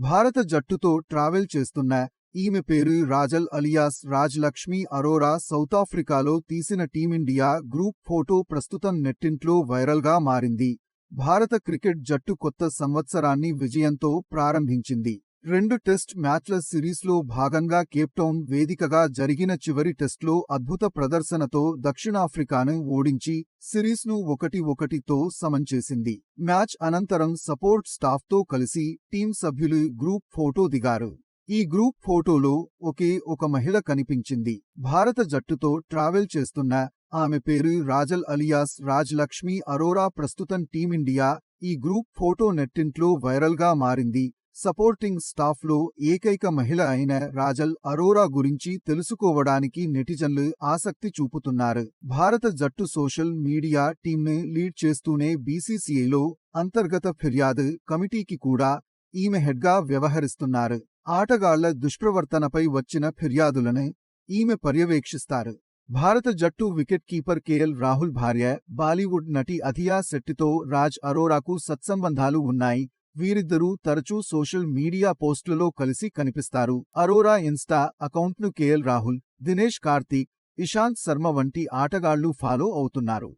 భారత జట్టుతో ట్రావెల్ చేస్తున్న ఈమె పేరు రాజల్ అలియాస్ రాజ్ లక్ష్మి అరోరా సౌత్ ఆఫ్రికాలో తీసిన టీమిండియా గ్రూప్ ఫోటో ప్రస్తుతం నెట్టింట్లో వైరల్గా మారింది. భారత క్రికెట్ జట్టు కొత్త సంవత్సరాన్ని విజయంతో ప్రారంభించింది. రెండు టెస్ట్ మ్యాచ్ల సిరీస్లో భాగంగా కేప్టౌన్ వేదికగా జరిగిన చివరి టెస్ట్లో అద్భుత ప్రదర్శనతో దక్షిణాఫ్రికాను ఓడించి సిరీస్ను ఒకటి ఒకటితో సమంచేసింది మ్యాచ్ అనంతరం సపోర్ట్ స్టాఫ్తో కలిసి టీం సభ్యులు గ్రూప్ ఫోటో దిగారు. ఈ గ్రూప్ ఫోటోలో ఒకే ఒక మహిళ కనిపించింది. భారత జట్టుతో ట్రావెల్ చేస్తున్న ఆమె పేరు రాజల్ అలియాస్ రాజ్ లక్ష్మి అరోరా ప్రస్తుతం టీమిండియా ఈ గ్రూప్ ఫోటో నెట్టింట్లో వైరల్గా మారింది. సపోర్టింగ్ స్టాఫ్లో ఏకైక మహిళ అయిన రాజల్ అరోరా గురించి తెలుసుకోవడానికి నెటిజన్లు ఆసక్తి చూపుతున్నారు భారత జట్టు సోషల్ మీడియా టీంను లీడ్ చేస్తూనే బీసీసీఐలో అంతర్గత ఫిర్యాదు కమిటీకి కూడా ఈమె హెడ్గా వ్యవహరిస్తున్నారు ఆటగాళ్ల దుష్ప్రవర్తనపై వచ్చిన ఫిర్యాదులను ఈమె పర్యవేక్షిస్తారు భారత జట్టు వికెట్ కీపర్ కేఎల్ రాహుల్ భార్య బాలీవుడ్ నటి అథియా శెట్టితో రాజ్ అరోరాకు సత్సంబంధాలు ఉన్నాయి వీరిద్దరూ తరచూ సోషల్ మీడియా పోస్టులలో కలిసి కనిపిస్తారు. అరోరా ఇన్స్టా అకౌంట్ను కేఎల్ రాహుల్ దినేష్ కార్తీక్ ఇషాంత్ శర్మ వంటి ఆటగాళ్ళు ఫాలో అవుతున్నారు.